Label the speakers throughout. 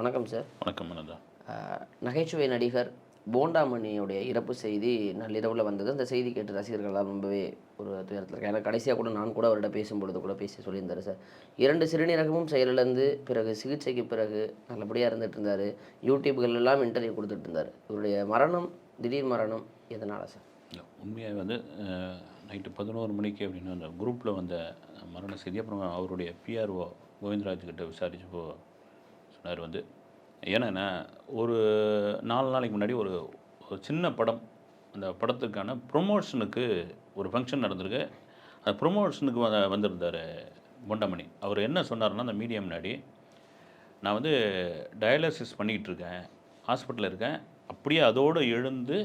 Speaker 1: வணக்கம் சார்
Speaker 2: வணக்கம் அனந்தா
Speaker 1: நகைச்சுவை நடிகர் போண்டாமணியுடைய இறப்பு செய்தி நள்ளிரவில் வந்தது. அந்த செய்தி கேட்டு ரசிகர்கள்லாம் ரொம்பவே ஒரு துயரத்தில் இருக்காங்க. ஏன்னா கடைசியாக கூட நான் கூட அவர்கிட்ட பேசும்பொழுது கூட பேசி சொல்லியிருந்தாரு சார் இரண்டு சிறுநீரகமும் செயலிழந்து பிறகு சிகிச்சைக்கு பிறகு நல்லபடியாக இருந்துட்டு இருந்தார். யூடியூப்கள் எல்லாம் இன்டர்வியூ கொடுத்துட்டு இருந்தார். இவருடைய மரணம் திடீர் மரணம் எதனால சார்
Speaker 2: உண்மையாக வந்து நைட்டு பதினோரு மணிக்கு அப்படின்னு அந்த குரூப்பில் வந்த மரண செய்தி அப்புறம் அவருடைய பிஆர்ஓ கோவிந்தராஜ் கிட்ட விசாரிச்சப்போ சொன்னார் வந்து. ஏன்னா ஒரு நாலு நாளைக்கு முன்னாடி ஒரு ஒரு சின்ன படம் அந்த படத்துக்கான ப்ரொமோஷனுக்கு ஒரு ஃபங்க்ஷன் நடந்திருக்கு. அந்த ப்ரொமோஷனுக்கு வ வந்திருந்தார் பொண்டமணி அவர் என்ன சொன்னார்னா அந்த மீடியா முன்னாடி நான் வந்து டயாலிசிஸ் பண்ணிக்கிட்டு இருக்கேன் ஹாஸ்பிட்டலில் இருக்கேன். அப்படியே அதோடு எழுந்து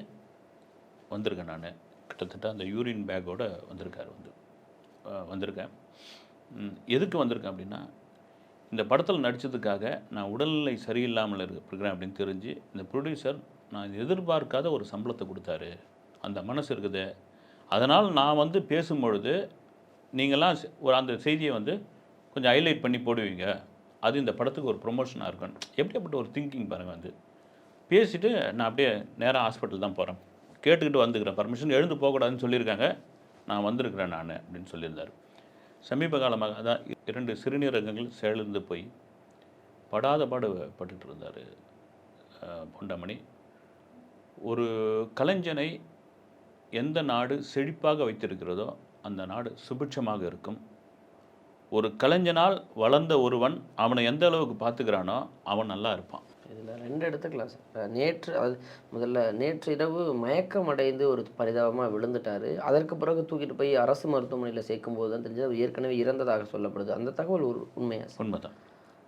Speaker 2: வந்திருக்கேன் நான். கிட்டத்தட்ட அந்த யூரின் பேக்கோடு வந்திருக்கார் வந்து. வந்திருக்கேன். எதுக்கு வந்திருக்கேன் அப்படின்னா இந்த படத்தில் நடித்ததுக்காக நான் உடல்நிலை சரியில்லாமல் இருக்கிறேன் அப்படின்னு தெரிஞ்சு இந்த ப்ரொடியூசர் நான் எதிர்பார்க்காத ஒரு சம்பளத்தை கொடுத்தாரு. அந்த மனசு இருக்குது. அதனால் நான் வந்து பேசும்பொழுது நீங்களாம் ஒரு அந்த செய்தியை வந்து கொஞ்சம் ஹைலைட் பண்ணி போடுவீங்க. அது இந்த படத்துக்கு ஒரு ப்ரொமோஷனாக இருக்கும் எப்படிப்பட்ட ஒரு திங்கிங் பாருங்கள் வந்து. பேசிவிட்டு நான் அப்படியே நேராக ஹாஸ்பிட்டல் தான் போகிறேன் கேட்டுக்கிட்டு வந்துக்கிறேன். பர்மிஷன் எழுந்து போகக்கூடாதுன்னு சொல்லியிருக்காங்க. நான் வந்திருக்கிறேன் நான் அப்படின்னு சொல்லியிருந்தார். சமீப காலமாக அதான் இரண்டு சிறுநீரகங்கள் செயலிழந்து போய் படாத பாடு பட்டுட்டு இருந்தார் பொண்டமணி ஒரு கலைஞனை எந்த நாடு செழிப்பாக வைத்திருக்கிறதோ அந்த நாடு சுபிட்சமாக இருக்கும். ஒரு கலைஞனால் வளர்ந்த ஒருவன் அவனை எந்த அளவுக்கு பார்த்துக்கிறானோ அவன் நல்லா இருப்பான்.
Speaker 1: இதில் ரெண்டு எடுத்துக்கலாம் சார். நேற்று அது முதல்ல நேற்று இரவு மயக்கம் அடைந்து ஒரு பரிதாபமாக விழுந்துட்டார். அதற்கு பிறகு தூக்கிட்டு போய் அரசு மருத்துவமனையில் சேர்க்கும்போது தான் தெரிஞ்சது அவர் ஏற்கனவே இறந்ததாக சொல்லப்படுது. அந்த தகவல் ஒரு உண்மையா சார்?
Speaker 2: உண்மைதான்.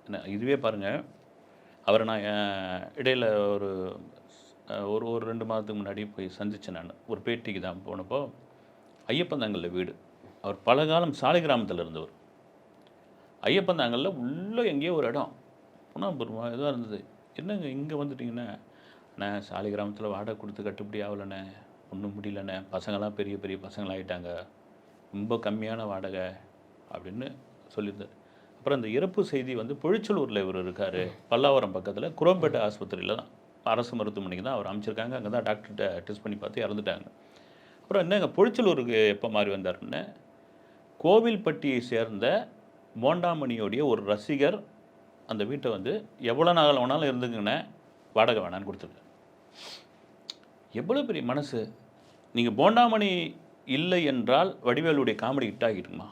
Speaker 2: என்ன இதுவே பாருங்கள் அவரை நான் இடையில் ஒரு ஒரு ஒரு ரெண்டு மாதத்துக்கு முன்னாடி போய் சந்தித்தேன் நான். ஒரு பேட்டிக்கு தான் போனப்போ ஐயப்பந்தாங்கல்ல வீடு. அவர் பல காலம் சாலை கிராமத்தில் இருந்தவர். ஐயப்பந்தாங்கல்ல உள்ளே எங்கேயோ ஒரு இடம். புனாபுரமா இதாக இருந்தது. என்னங்க இங்கே வந்துட்டிங்கண்ணே அண்ணே சாலை கிராமத்தில் வாடகை கொடுத்து கட்டுப்படி ஆகலண்ணே. ஒன்றும் முடியலண்ணே. பசங்களாம் பெரிய பெரிய பசங்களாயிட்டாங்க. ரொம்ப கம்மியான வாடகை அப்படின்னு சொல்லியிருந்தார் அப்புறம் இந்த இறப்பு செய்தி வந்து பொழிச்சலூரில் இவர் இருக்கார். பல்லாவரம் பக்கத்தில் குரோம்பேட்டை ஆஸ்பத்திரியில் தான். அரசு மருத்துவமனைக்கு தான் அவர் அமைச்சிருக்காங்க. அங்கே தான் டாக்டர்கிட்ட டெஸ்ட் பண்ணி பார்த்து இறந்துட்டாங்க. அப்புறம் என்னங்க பொழிச்சலூருக்கு எப்போ மாறி வந்தாருன்னு? கோவில்பட்டியை சேர்ந்த மோண்டாமணியோடைய ஒரு ரசிகர் அந்த வீட்டை வந்து எவ்வளோ நாள் வேணாலும் இருந்துங்கண்ணே வாடகை வேணான்னு கொடுத்துருக்காரு. எவ்வளோ பெரிய மனசு? நீங்கள் போண்டாமணி இல்லை என்றால் வடிவேலுடைய காமெடி ஹிட் ஆகிடுமா?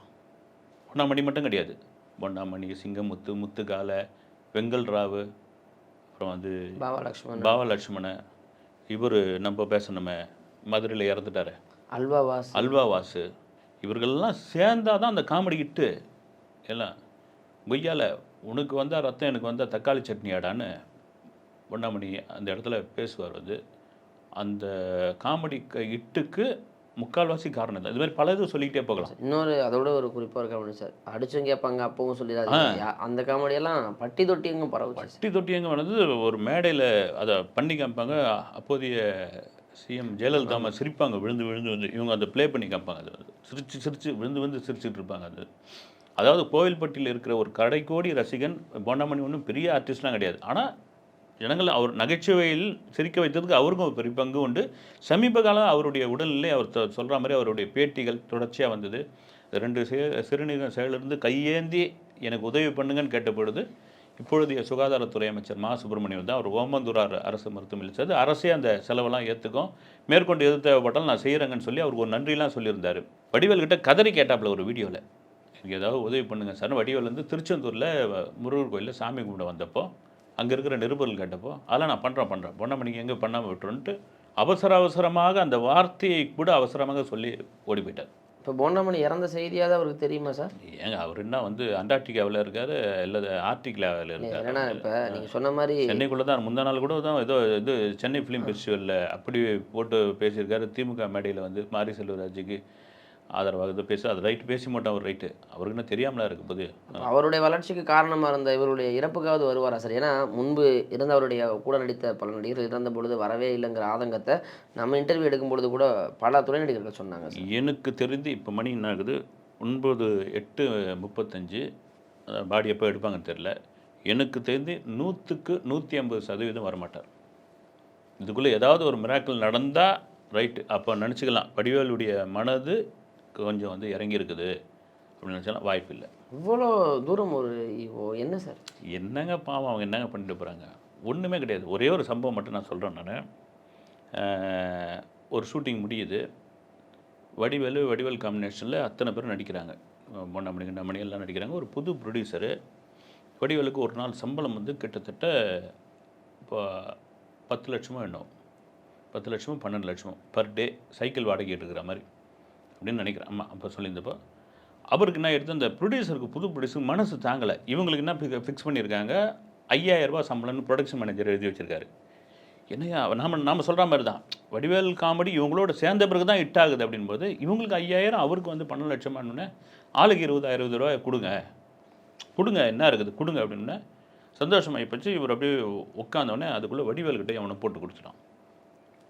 Speaker 2: பொண்டாமணி மட்டும் கிடையாது. பொண்டாமணி சிங்கமுத்து முத்துக்கால வெங்கல் ராவு அப்புறம் வந்து
Speaker 1: பாபா லக்ஷ்மண்
Speaker 2: பாவ லட்சுமண இவர் நம்ம பேசணுமே மதுரையில் இறந்துட்டாரு.
Speaker 1: அல்வா வாஸ்
Speaker 2: அல்வா வாசு. இவர்கள்லாம் சேர்ந்தாதான் தான் அந்த காமெடி ஹிட்டு எல்லாம் கொய்யால உனக்கு வந்தால் ரத்தம் எனக்கு வந்தால் தக்காளி சட்னி ஆடான்னு பொன்னாமணி அந்த இடத்துல பேசுவார் வந்து. அந்த காமெடி ஹிட்டுக்கு முக்கால்வாசி காரணம் தான் இது மாதிரி பல இது சொல்லிக்கிட்டே போகலாம்.
Speaker 1: இன்னொரு அதோட ஒரு குறிப்பாக ஒரு காமெடி சார். அடிச்சும் கேட்பாங்க அப்பவும் சொல்லிடாதீங்க. யா- அந்த காமெடியெல்லாம் பட்டி தொட்டி எங்கும் பரவுச்சு சார்.
Speaker 2: பட்டி தொட்டி எங்கே வந்து ஒரு மேடையில் அதை பண்ணி காமிப்பாங்க. அப்போதைய சிஎம் ஜெயலலிதா அம்மா சிரிப்பாங்க விழுந்து விழுந்து வந்து. இவங்க அதை ப்ளே பண்ணி காமிப்பாங்க. அது சிரிச்சு சிரிச்சு விழுந்து விழுந்து சிரிச்சிட்டு இருப்பாங்க அது. அதாவது கோவில்பட்டியில் இருக்கிற ஒரு கடைக்கோடி ரசிகன் பொன்னமணி ஒன்றும் பெரிய ஆர்டிஸ்ட்லாம் கிடையாது. ஆனால் ஜனங்கள் அவர் நகைச்சுவையில் சிரிக்க வைத்ததுக்கு அவருக்கும் ஒரு பெரிய பங்கு உண்டு. சமீப காலம் அவருடைய உடல்நிலை அவர் சொல்கிற மாதிரி அவருடைய பேட்டிகள் தொடர்ச்சியாக வந்தது. ரெண்டு சே செயலிருந்து கையேந்தி எனக்கு உதவி பண்ணுங்கன்னு கேட்டபொழுது இப்பொழுதைய சுகாதாரத்துறை அமைச்சர் மா. சுப்பிரமணியம் தான் அவர் ஓமந்தூரார் அரசு மருத்துவமனையில் சேர்ந்து அரசே அந்த செலவெல்லாம் ஏற்றுக்கும் மேற்கொண்டு எது தேவைப்பட்டாலும் நான் செய்கிறேங்கன்னு சொல்லி அவருக்கு ஒரு நன்றிலாம் சொல்லியிருந்தார். வடிவேல்கிட்ட கதறி கேட்டாப்புல ஒரு வீடியோவில் எனக்கு ஏதாவது உதவி பண்ணுங்க சார். வடிவேல் வந்து திருச்செந்தூரில் முருகர் கோயிலில் சாமி கும்பிட வந்தப்போ அங்கே இருக்கிற நிருபர்கள் கேட்டப்போ அதெல்லாம் நான் பண்ணுறேன் பண்ணுறேன் பொன்னமணிக்கு எங்கே பண்ணாமல் விட்டுருன்ட்டு அவசர அவசரமாக அந்த வார்த்தையை கூட அவசரமாக சொல்லி ஓடி போயிட்டார்.
Speaker 1: இப்போ போண்டாமணி இறந்த செய்தியாவது அவருக்கு தெரியுமா சார்?
Speaker 2: ஏங்க அவர் என்ன வந்து அண்டார்டிகாவில் இருக்காரு இல்லை ஆர்டிகாவில் இருக்காரு.
Speaker 1: ஏன்னா இப்போ? நீங்கள் சொன்ன மாதிரி
Speaker 2: சென்னைக்குள்ளே தான் முந்தா நாள் கூட தான் ஏதோ இது சென்னை ஃபிலிம் ஃபெஸ்டிவலில் அப்படி போட்டு பேசியிருக்காரு. திமுக மேடையில் வந்து மாரி செல்வராஜுக்கு ஆதரவாக ஏதோ பேச அது ரைட்டு பேசி மாட்டோம் அவர் ரைட்டு அவருக்கு என்ன தெரியாமலா இருக்க போது
Speaker 1: அவருடைய வளர்ச்சிக்கு காரணமாக இருந்த இவருடைய இறப்புக்காவது வருவாரா சார்? ஏன்னா முன்பு இருந்த அவருடைய கூட நடித்த பல நடிகர்கள் இறந்த பொழுது வரவே இல்லைங்கிற ஆதங்கத்தை நம்ம இன்டர்வியூ எடுக்கும் பொழுது கூட பல துணை நடிகர்கள் சொன்னாங்க
Speaker 2: எனக்கு தெரிந்து இப்போ மணி என்ன ஆகுது? ஒன்பது எட்டு முப்பத்தஞ்சு பாடி எப்போ எடுப்பாங்கன்னு தெரில எனக்கு தெரிந்து நூற்றுக்கு நூற்றி ஐம்பது சதவீதம் வரமாட்டார். இதுக்குள்ளே ஏதாவது ஒரு மிராக்கிள் நடந்தால் ரைட்டு அப்போ நினச்சிக்கலாம். வடிவேலுடைய மனது கொஞ்சம் வந்து இறங்கி இருக்குது அப்படின்னு நினச்சாலும் வாய்ப்பு இல்லை
Speaker 1: இவ்வளோ தூரம் ஒரு என்ன சார்?
Speaker 2: என்னங்க பாவம் அவங்க என்னங்க பண்ணிட்டு போகிறாங்க ஒன்றுமே கிடையாது. ஒரே ஒரு சம்பவம் மட்டும் நான் சொல்கிறேன் நான். ஒரு ஷூட்டிங் முடியுது. வடிவேலு வடிவேல் காம்பினேஷனில் அத்தனை பேரும் நடிக்கிறாங்க. பொன்னமணி கண்டமணி எல்லாம் நடிக்கிறாங்க. ஒரு புது ப்ரொடியூசரு வடிவேலுக்கு ஒரு நாள் சம்பளம் வந்து கிட்டத்தட்ட இப்போ பத்து லட்சமோ என்னவோ. பத்து லட்சமோ பன்னெண்டு லட்சமோ பர் டே சைக்கிள் வாடகை எடுக்கிற மாதிரி. அப்படின்னு நினைக்கிறேன். ஆமாம் அப்போ சொல்லியிருந்தப்போ அவருக்கு என்ன எடுத்து அந்த ப்ரொடியூசருக்கு புது ப்ரொடியூசருக்கு மனசு தாங்கலை. இவங்களுக்கு என்ன ஃபிக்ஸ் பண்ணியிருக்காங்க? ஐயாயிரரூபா சம்பளம்னு ப்ரொடக்ஷன் மேனேஜர் எழுதி வச்சுருக்காரு. என்னையா நாம் நாம் சொல்கிற மாதிரி தான் வடிவேல் காமெடி இவங்களோட சேர்ந்த பிறகு தான் ஹிட் ஆகுது அப்படின்போது இவங்களுக்கு ஐயாயிரம் அவருக்கு வந்து பன்னெண்டு லட்சமானோடனே ஆளுக்கு இருபதாயிரம் இருபது ரூபாய் கொடுங்க. கொடுங்க என்ன இருக்குது கொடுங்க அப்படின்னே சந்தோஷமாகி போச்சு இவர் அப்படியே உட்காந்தோடனே அதுக்குள்ளே வடிவேல்கிட்ட அவனை போட்டு கொடுத்துட்டான்.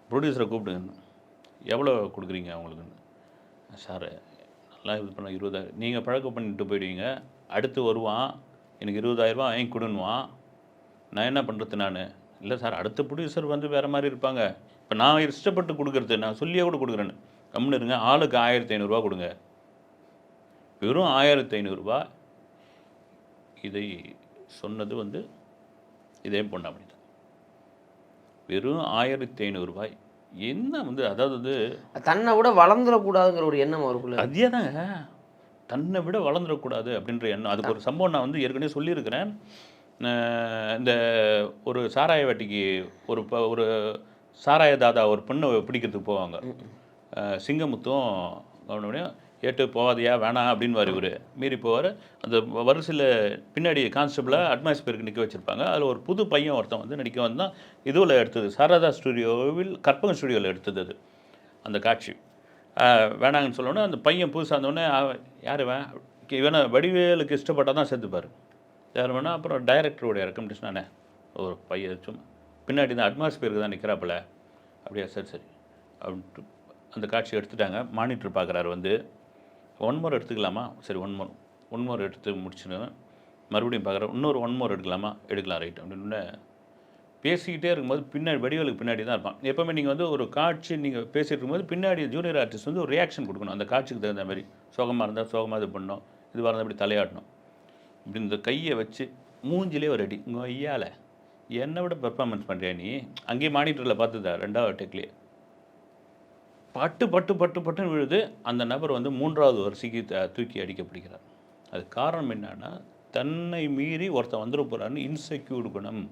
Speaker 2: ப்ரொடியூசரை கூப்பிடுங்க. எவ்வளோ கொடுக்குறீங்க அவங்களுக்குன்னு. சார் நல்லா இது பண்ண இருபதாயிரம். நீங்கள் பழக்கம் பண்ணிட்டு போயிடுவீங்க. அடுத்து வருவான் எனக்கு இருபதாயிரரூபா வாங்கி கொடுன்னுவான். நான் என்ன பண்ணுறது நான்? இல்லை சார் அடுத்த ப்ரொடியூசர் வந்து வேறு மாதிரி இருப்பாங்க. இப்போ நான் இஷ்டப்பட்டு கொடுக்குறது நான் சொல்லியே கூட கொடுக்குறேன்னு. கம்முன்னு இருங்க ஆளுக்கு ஆயிரத்தி ஐநூறுரூவா கொடுங்க. வெறும் ஆயிரத்தி ஐநூறுரூவா இதை சொன்னது வந்து இதே பொண்ணாமணி தான் வெறும் ஆயிரத்தி ஐநூறுரூபாய் என்ன வந்து அதாவது வந்து
Speaker 1: தன்னை விட வளர்ந்துடக்கூடாதுங்கிற ஒரு எண்ணம் அவருக்குள்ள.
Speaker 2: அதே தாங்க தன்னை விட வளர்ந்துடக்கூடாது அப்படின்ற எண்ணம். அதுக்கு ஒரு சம்பவம் நான் வந்து ஏற்கனவே சொல்லியிருக்கிறேன். இந்த ஒரு சாராய வாட்டிக்கு ஒரு ப ஒரு சாராய தாதா ஒரு பெண்ணை பிடிக்கிறதுக்கு போவாங்க. சிங்கமுத்தும் அவனுடைய கேட்டு போகாதியா வேணாம் அப்படின்னு இவர். மீறி போவார். அந்த வரிசையில் பின்னாடி கான்ஸ்டபிளாக அட்மாஸ்பியருக்கு நிற்க வச்சுருப்பாங்க. அதில் ஒரு புது பையன் ஒருத்தன் வந்து நடிக்க வந்தான். இதுவில் எடுத்தது சாரதா ஸ்டுடியோவில் கற்பகம் ஸ்டுடியோவில் எடுத்தது அது அந்த காட்சி. வேணாங்கன்னு சொல்லணும்னா அந்த பையன் புதுசாக இருந்தோடனே யார் வேன் இவனை வடிவேலுக்கு இஷ்டப்பட்டால் தான் சேர்த்துப்பார். யார் வேணா அப்புறம் டைரக்டருடைய ரெக்கமெண்டேஷன் தானே. ஒரு பையன் சும்மா பின்னாடி இந்த அட்மாஸ்பியருக்கு தான் நிற்கிறாப்புல அப்படியா சரி சரி. அப்படின்ட்டு அந்த காட்சி எடுத்துட்டாங்க. மானிட்டர் பார்க்குறாரு வந்து. ஒன் மோர் எடுத்துக்கலாமா? சரி ஒன் மோர் ஒன் மோர் எடுத்து முடிச்சுன்னு மறுபடியும் பார்க்குறேன். இன்னொரு ஒன் மோர் எடுக்கலாமா? எடுக்கலாம் ரைட் அப்படின்னு பேசிக்கிட்டே இருக்கும்போது பின்னாடி வடிவலுக்கு பின்னாடி தான் இருப்பான். எப்போவுமே நீங்கள் வந்து ஒரு காட்சி நீங்கள் பேசிகிட்டு இருக்கும்போது பின்னாடி ஜூனியர் ஆர்டிஸ்ட் வந்து ஒரு ரியாக்ஷன் கொடுக்கணும். அந்த காட்சிக்கு தகுந்த மாதிரி. சோகமாக இருந்தால் சோகமாக இது பண்ணணும். இதுவாக இருந்தால் இப்படி தலையாட்டணும். இப்படி இந்த கையை வச்சு மூஞ்சிலே ஒரு அடி. உங்கள் ஐயால என்னை விட பெர்ஃபார்மன்ஸ் பண்ணுறியா நீ? அங்கேயே மானிட்டரில் பார்த்துதா ரெண்டாவது டெக்லேயே பட்டு பட்டு பட்டு பட்டுன்னு விழுது அந்த நபர் வந்து மூன்றாவது வரிசைக்கு த- தூக்கி அடிக்கப்படுகிறார். அது காரணம் என்னன்னா தன்னை மீறி ஒருத்தன் வந்துட போகிறான்னு இன்செக்யூர்டு குணம்.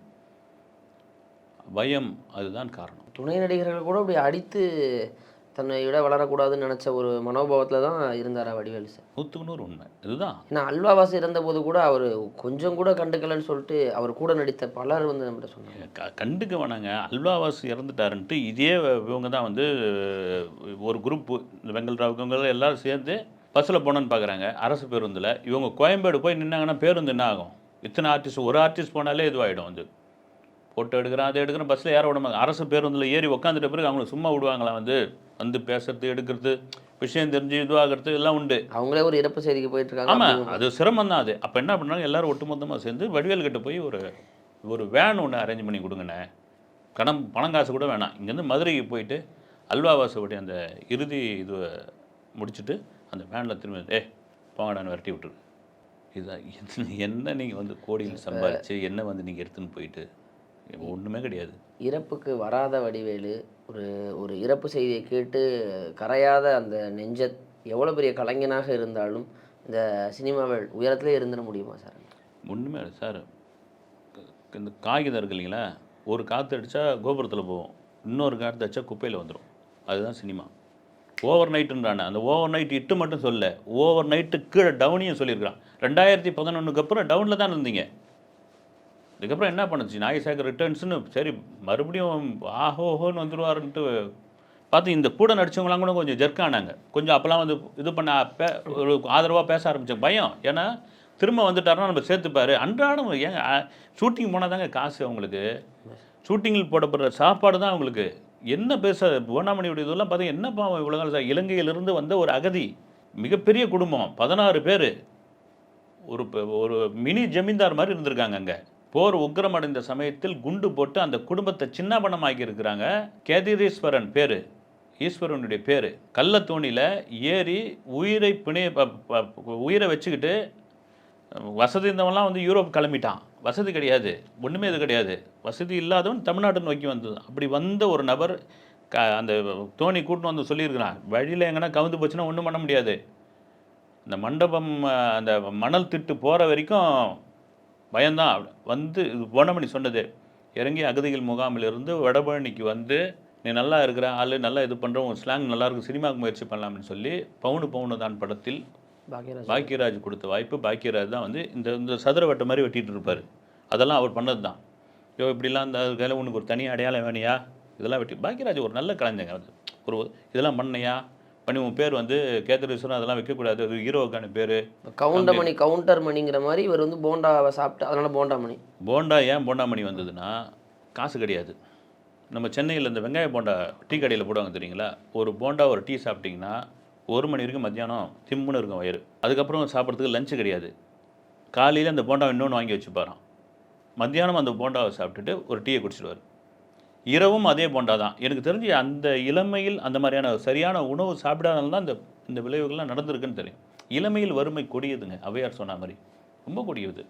Speaker 2: பயம் அதுதான் காரணம்.
Speaker 1: துணை நடிகர்கள் கூட அப்படி அடித்து தன்னை விட வளரக்கூடாதுன்னு நினச்ச ஒரு மனோபாவத்தில் தான் இருந்தாரா வடிவேலு சார்.
Speaker 2: நூற்றுக்கு நூறு உண்மை. இதுதான்.
Speaker 1: ஏன்னா அல்வாவாசி இருந்தபோது கூட அவர் கொஞ்சம் கூட கண்டுக்கலன்னு சொல்லிட்டு அவர் கூட நடித்த பலர் வந்து நம்மகிட்ட சொன்னாங்க.
Speaker 2: கண்டுக்க வேணாங்க அல்வாவாஸ் இறந்துட்டாருன்ட்டு இதே இவங்க தான் வந்து ஒரு குரூப் இந்த வெங்கல்ராவ் இவங்க எல்லாரும் சேர்ந்து பஸ்ஸில் போனோன்னு பார்க்குறாங்க அரசு பேருந்தில். இவங்க கோயம்பேடு போய் நின்னாங்கன்னா பேருந்து என்ன ஆகும்? இத்தனை ஆர்டிஸ்ட் ஒரு ஆர்டிஸ்ட் போனாலே இதுவாகிடும் வந்து. ஃபோட்டோ எடுக்கிறேன் அதை எடுக்கிறேன் பஸ்ஸில் ஏற விட மாட்டாங்க அரசு பேருந்தில் ஏறி உட்காந்துட்ட பிறகு அவங்கள சும்மா விடுவாங்களா வந்து? வந்து பேசுறது எடுக்கிறது விஷயம் தெரிஞ்சு இதுவாகிறது எல்லாம் உண்டு.
Speaker 1: அவங்களே ஒரு இறப்பு செய்திக்கு போயிட்டு இருக்காங்க
Speaker 2: ஆமாம் அது சிரமம் தான் அது. அப்போ என்ன பண்ணாங்க? எல்லாரும் ஒட்டுமொத்தமாக சேர்ந்து வடிவேல் கிட்ட போய் ஒரு ஒரு வேன் ஒன்று அரேஞ்ச் பண்ணி கொடுங்கண்ணே. கணம் பணம் காசு கூட வேணாம். இங்கேருந்து மதுரைக்கு போயிட்டு அல்வாவாசோடைய அந்த இறுதி இது முடிச்சுட்டு அந்த வேனில் திரும்ப ஏ போங்கடான்னு விரட்டி விட்டுரு. இதுதான். என்ன- நீங்கள் வந்து கோடியில் சம்பாரிச்சு என்ன வந்து நீங்கள் எடுத்துன்னு போயிட்டு ஒன்றுமே கிடையாது.
Speaker 1: இறப்புக்கு வராத வடிவேலு ஒரு ஒரு இறப்பு செய்தியை கேட்டு கரையாத அந்த நெஞ்ச எவ்வளோ பெரிய கலைஞனாக இருந்தாலும் இந்த சினிமாவில் உயரத்திலே இருந்துட முடியுமா சார்?
Speaker 2: ஒன்றுமே இல்லை சார். இந்த காகிதம் இருக்கு இல்லைங்களா? ஒரு காற்று அடித்தா கோபுரத்தில் போகும் இன்னொரு காற்று அடித்தா குப்பையில் வந்துடும் அதுதான் சினிமா. ஓவர் நைட்டுன்றானே அந்த ஓவர் நைட் இட்டு மட்டும் சொல்ல. ஓவர் நைட்டு கீழே டவுனையும் சொல்லியிருக்கிறான். ரெண்டாயிரத்தி பதினொன்றுக்கு அப்புறம் டவுனில் தான் இருந்தீங்க. இதுக்கப்புறம் என்ன பண்ணுச்சு? நாகேஷாக்கு ரிட்டர்ன்ஸ்னு சரி மறுபடியும் ஆஹோஹோன்னு வந்துடுவாருன்ட்டு பார்த்து இந்த கூட நடிச்சவங்களாம் கூட கொஞ்சம் ஜெர்க்கானாங்க. கொஞ்சம் அப்போல்லாம் வந்து இது பண்ண பே ஒரு ஆதரவாக பேச ஆரம்பித்தேன் பயம். ஏன்னா திரும்ப வந்துட்டாருன்னா நம்ம சேர்த்துப்பாரு. அன்றாடம் ஏங்க ஷூட்டிங் போனால் தாங்க காசு அவங்களுக்கு. ஷூட்டிங்கில் போடப்படுற சாப்பாடு தான் அவங்களுக்கு. என்ன பேச புவனாமணியுடைய இதெல்லாம் பார்த்தீங்க என்ன இவ்வளோ காலம் சார் இலங்கையிலிருந்து வந்த ஒரு அகதி. மிகப்பெரிய குடும்பம். பதினாறு பேர். ஒரு ப- ஒரு மினி ஜமீன்தார் மாதிரி இருந்திருக்காங்க அங்கே. போர் உக்கிரமடைந்த சமயத்தில் குண்டு போட்டு அந்த குடும்பத்தை சின்னாபனமாக்கி இருக்கிறாங்க கேதிரீஸ்வரன் பேர். ஈஸ்வரனுடைய பேர். கள்ளத்தோணியில் ஏறி உயிரை பிணைய ப- ப- உயிரை வச்சுக்கிட்டு வசதி இருந்தவன்லாம் வந்து யூரோப் கிளம்பிட்டான். வசதி கிடையாது. ஒன்றுமே இது கிடையாது. வசதி இல்லாதவன் தமிழ்நாட்டை நோக்கி வந்தது அப்படி வந்த ஒரு நபர் க அந்த தோணி கூட்டின்னு வந்து சொல்லியிருக்கிறான். வழியில் எங்கன்னா கவுந்து போச்சுன்னா ஒன்றும் பண்ண முடியாது. இந்த மண்டபம் அந்த மணல் திட்டு போகிற வரைக்கும் பயம்தான் வந்து போனமணி சொன்னது இறங்கி அகதிகள் முகாமிலிருந்து வடபழனிக்கு வந்து நீ நல்லா இருக்கிற ஆள் நல்லா இது பண்ணுற உன் ஸ்லாங் நல்லா இருக்கு சினிமாவுக்கு முயற்சி பண்ணலாம்னு சொல்லி பவுனு பவுனு தான் படத்தில்
Speaker 1: பாக்கியராஜ்.
Speaker 2: பாக்கியராஜ் கொடுத்த வாய்ப்பு பாக்கியராஜ் தான் வந்து இந்த இந்த சதுர வட்டம் மாதிரி வெட்டிட்டு இருப்பார். அதெல்லாம் அவர் பண்ணது தான் யோ இப்படிலாம் இந்த அதுக்காக உனக்கு ஒரு தனி அடையாளம் வேணியா? இதெல்லாம் வெட்டி பாக்கியராஜ் ஒரு நல்ல கலைஞங்க அது ஒரு இதெல்லாம் பண்ணையா? பண்ணி உன் பேர் வந்து கேத்தரீஸ்வரன் அதெல்லாம் வைக்கக்கூடாது. அது ஹீரோவுக்கான பேர்.
Speaker 1: கவுண்டமணி கவுண்டர் மணிங்கிற மாதிரி இவர் வந்து போண்டாவை சாப்பிட்டு அதனால போண்டாமணி.
Speaker 2: போண்டா ஏன் போண்டாமணி வந்ததுன்னா காசு கிடையாது. நம்ம சென்னையில் இந்த வெங்காய போண்டா டீ கடையில் போடுவாங்க தெரியுங்களா? ஒரு போண்டா ஒரு டீ சாப்பிட்டிங்கன்னா ஒரு மணி வரைக்கும் மத்தியானம் திம்முன்னு இருக்கும் வயிறு. அதுக்கப்புறம் சாப்பிட்றதுக்கு லஞ்சு கிடையாது. காலையில் அந்த போண்டாவை இன்னொன்று வாங்கி வச்சுப்பாராம். மத்தியானம் அந்த போண்டாவை சாப்பிட்டுட்டு ஒரு டீயை குடிச்சிடுவார். இரவும் அதே போண்டா தான். எனக்கு தெரிஞ்சு அந்த இளமையில் அந்த மாதிரியான சரியான உணவு சாப்பிடாதனால தான் இந்த இந்த விளைவுகள்லாம் நடந்திருக்குன்னு தெரியும். இளமையில் வறுமை கொடியதுங்க அவையார் சொன்ன மாதிரி. ரொம்ப கொடியது.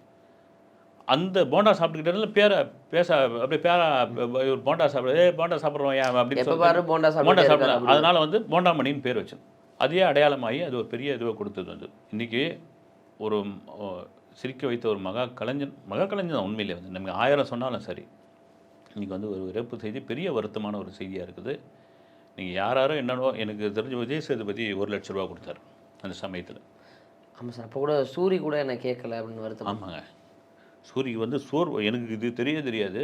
Speaker 2: அந்த போண்டா சாப்பிட்டுக்கிட்டே பேர பேச அப்படியே பேரா இவர் போண்டா சாப்பிட ஏ போண்டா சாப்பிட்றோம் ஏன்? அப்படின்னு சொல்லி
Speaker 1: போண்டா
Speaker 2: போண்டா சாப்பிடலாம் அதனால வந்து போண்டாமணின்னு பேர் வச்சு அதே அடையாளமாகி அது ஒரு பெரிய இதுவை கொடுத்தது வந்து இன்னைக்கு ஒரு சிரிக்க வைத்த ஒரு மகா கலைஞன் மகா கலைஞன் தான் உண்மையிலே வந்து. நமக்கு ஆயிரம் சொன்னாலும் சரி. இன்னைக்கு வந்து ஒரு இறப்பு செய்தி பெரிய வருத்தமான ஒரு செய்தியாக இருக்குது. நீங்கள் யார் யாரோ என்னவோ எனக்கு தெரிஞ்ச விஜய் சேதுபதி ஒரு லட்ச ரூபா கொடுத்தாரு அந்த சமயத்தில்.
Speaker 1: ஆமாம் சார் அப்போ கூட சூரி கூட என்ன கேட்கல அப்படின்னு வருத்தம்.
Speaker 2: ஆமாங்க. சூரிக்கு வந்து சோறு எனக்கு இது தெரிய தெரியாது.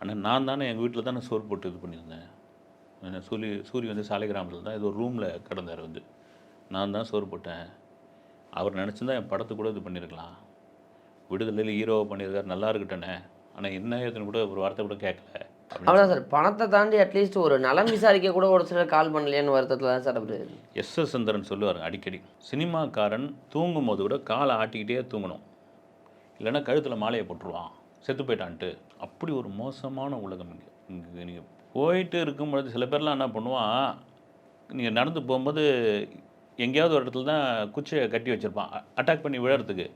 Speaker 2: ஆனால் நான் தானே எங்கள் வீட்டில் தானே சோறு போட்டு இது பண்ணியிருந்தேன். சூரி சூரி வந்து சாலை கிராமத்தில் தான் ஏதோ ரூமில் கிடந்தார் வந்து. நான் தான் சோறு போட்டேன். அவர் நினச்சிருந்தா என் படத்தை கூட இது பண்ணியிருக்கலாம் விடுதலையில் ஹீரோவை பண்ணியிருக்காரு நல்லா இருக்கட்டேனே ஆனால் என்ன ஏதுன்னு கூட ஒரு வார்த்தை கூட கேட்கல
Speaker 1: அவ்வளோதான் சார். பணத்தை தாண்டி அட்லீஸ்ட் ஒரு நலம் விசாரிக்க கூட ஒரு சிலர் கால் பண்ணலையேன்னு வருத்தத்தில் தான் சார் அவர்.
Speaker 2: எஸ். எஸ் சுந்தரன் சொல்லுவார் அடிக்கடி. சினிமாக்காரன் தூங்கும் போது கூட காலை ஆட்டிக்கிட்டே தூங்கணும். இல்லைன்னா கழுத்தில் மாலையை போட்டுருவான். செத்து போயிட்டான்ட்டு. அப்படி ஒரு மோசமான உலகம் இங்கே. இங்கே நீங்கள் போயிட்டு இருக்கும்பொழுது சில பேர்லாம் என்ன பண்ணுவான்? நீங்கள் நடந்து போகும்போது எங்கேயாவது ஒரு இடத்துல தான் குச்சியை கட்டி வச்சுருப்பான். அட்டாக் பண்ணி விழறதுக்கு.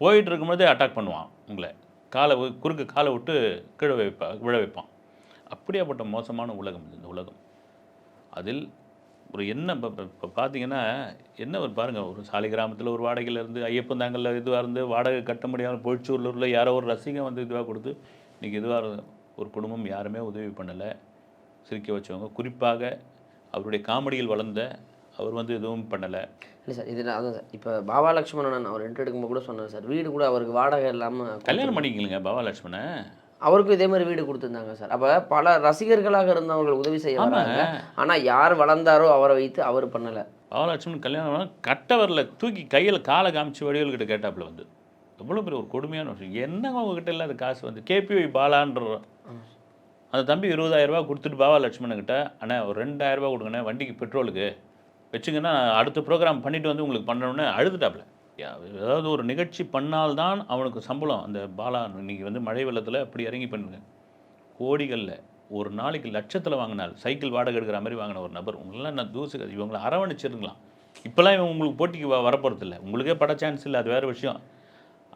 Speaker 2: போயிட்டு இருக்கும்போதே அட்டாக் பண்ணுவான் உங்களை. காலை குறுக்கு காலை விட்டு கீழே வைப்பா விழ வைப்பான். அப்படியாப்பட்ட மோசமான உலகம் இந்த உலகம். அதில் ஒரு என்ன இப்போ இப்போ பார்த்தீங்கன்னா என்ன ஒரு பாருங்கள் ஒரு சாலை கிராமத்தில் ஒரு வாடகையில் இருந்து ஐயப்பன் தாங்கல்ல இதுவாக இருந்து வாடகை கட்ட முடியாமல் பொழிச்சூர்ல யாரோ ஒரு ரசிகம் வந்து இதுவாக கொடுத்து இன்றைக்கி இதுவாக ஒரு குடும்பம் யாருமே உதவி பண்ணலை. சிரிக்க வச்சவங்க. குறிப்பாக அவருடைய காமெடியில் வளர்ந்த அவர் வந்து எதுவும் பண்ணலை.
Speaker 1: இல்லை சார் இதில் அதான் சார். இப்போ பாபா லட்சுமணன் அவர் ரெண்ட் எடுக்கும்போது கூட சொன்னார் சார். வீடு கூட அவருக்கு வாடகை இல்லாமல்
Speaker 2: கல்யாணம் பண்ணிக்கலுங்க பாபா லட்சுமண
Speaker 1: அவருக்கும் இதே மாதிரி வீடு கொடுத்துருந்தாங்க சார். அப்போ பல ரசிகர்களாக இருந்தவர்கள் உதவி செய்ய வராங்க. ஆனால் யார் வளர்ந்தாரோ அவரை வைத்து அவர் பண்ணலை.
Speaker 2: பாபா லட்சுமணன் கல்யாணம் கட்டவரில் தூக்கி கையில் காலை காமிச்சு வடிவல்கிட்ட கேட்டாப்புல வந்து. எவ்வளோ பெரிய ஒரு கொடுமையான விஷயம். என்னங்க உங்ககிட்ட இல்லாத காசு வந்து? கேபிஒய் பாலான்ற அந்த தம்பி இருபதாயிரம் ரூபாய் கொடுத்துட்டு பாபா லட்சுமணன்கிட்ட அண்ணா ஒரு ரெண்டாயிரம் ரூபாய் கொடுங்கண்ணே வண்டிக்கு பெட்ரோலுக்கு வச்சுங்கன்னா அடுத்த ப்ரோக்ராம் பண்ணிவிட்டு வந்து உங்களுக்கு பண்ணணுன்னு அழுதுட்டாப்புல யா- ஏதாவது ஒரு நிகழ்ச்சி பண்ணால்தான் அவனுக்கு சம்பளம். அந்த பாலா இன்னைக்கு வந்து மழை வெள்ளத்தில் அப்படி இறங்கி பண்ணுங்க கோடிகளில் ஒரு நாளைக்கு லட்சத்தில் வாங்கினால் சைக்கிள் வாடகை எடுக்கிற மாதிரி வாங்கின ஒரு நபர். உங்களெல்லாம் நான் தூசு இவங்களை அரவணைச்சிருக்கலாம். இப்போல்லாம் இவன் உங்களுக்கு போட்டிக்கு வ வரப்போகிறது இல்லை உங்களுக்கே பட சான்ஸ் இல்லை. அது வேறு விஷயம்.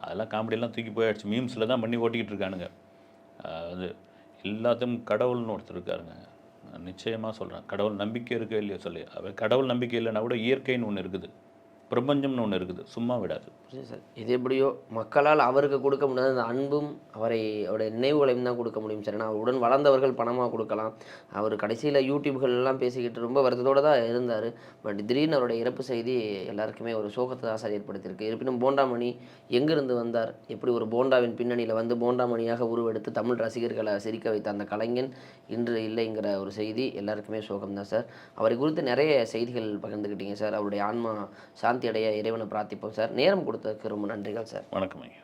Speaker 2: அதெல்லாம் காமெடியெல்லாம் தூக்கி போயாச்சு. மீம்ஸில் தான் பண்ணி ஓட்டிக்கிட்டு இருக்கானுங்க. அது எல்லாத்தையும் கடவுள்னு ஒருத்தர் இருக்காருங்க. நிச்சயமாக சொல்கிறேன் கடவுள் நம்பிக்கை இருக்கோ இல்லையோ சொல்லி. அவர் கடவுள் நம்பிக்கை இல்லைன்னா கூட இயற்கைன்னு ஒன்று இருக்குது. பிரபஞ்சம்னு ஒன்று இருக்குது. சும்மா விடாது.
Speaker 1: சார். இது எப்படியோ மக்களால் அவருக்கு கொடுக்க முடியாத அந்த அன்பும் அவரை அவருடைய நினைவுகளையும் தான் கொடுக்க முடியும் சார். ஏன்னா அவருடன் வளர்ந்தவர்கள் பணமாக கொடுக்கலாம். அவர் கடைசியில் யூடியூப்கள் எல்லாம் பேசிக்கிட்டு ரொம்ப வருத்தத்தோடு தான் இருந்தார். பட் திடீர்னு அவருடைய இறப்பு செய்தி எல்லாருக்குமே ஒரு சோகத்தை தான் சார் ஏற்படுத்தியிருக்கு. இருப்பினும் போண்டாமணி எங்கிருந்து வந்தார்? எப்படி ஒரு போண்டாவின் பின்னணியில் வந்து போண்டாமணியாக உருவெடுத்து தமிழ் ரசிகர்களை சிரிக்க வைத்த அந்த கலைஞன் இன்று இல்லைங்கிற ஒரு செய்தி எல்லாருக்குமே சோகம் தான் சார். அவரை குறித்து நிறைய செய்திகள் பகிர்ந்துக்கிட்டீங்க சார். அவருடைய ஆன்மா சாந்தி அடைய இறைவனை பிரார்த்திப்போம் சார். நேரம் கொடுத்ததுக்கு ரொம்ப நன்றிகள் சார்.
Speaker 2: வணக்கம் ஐயா.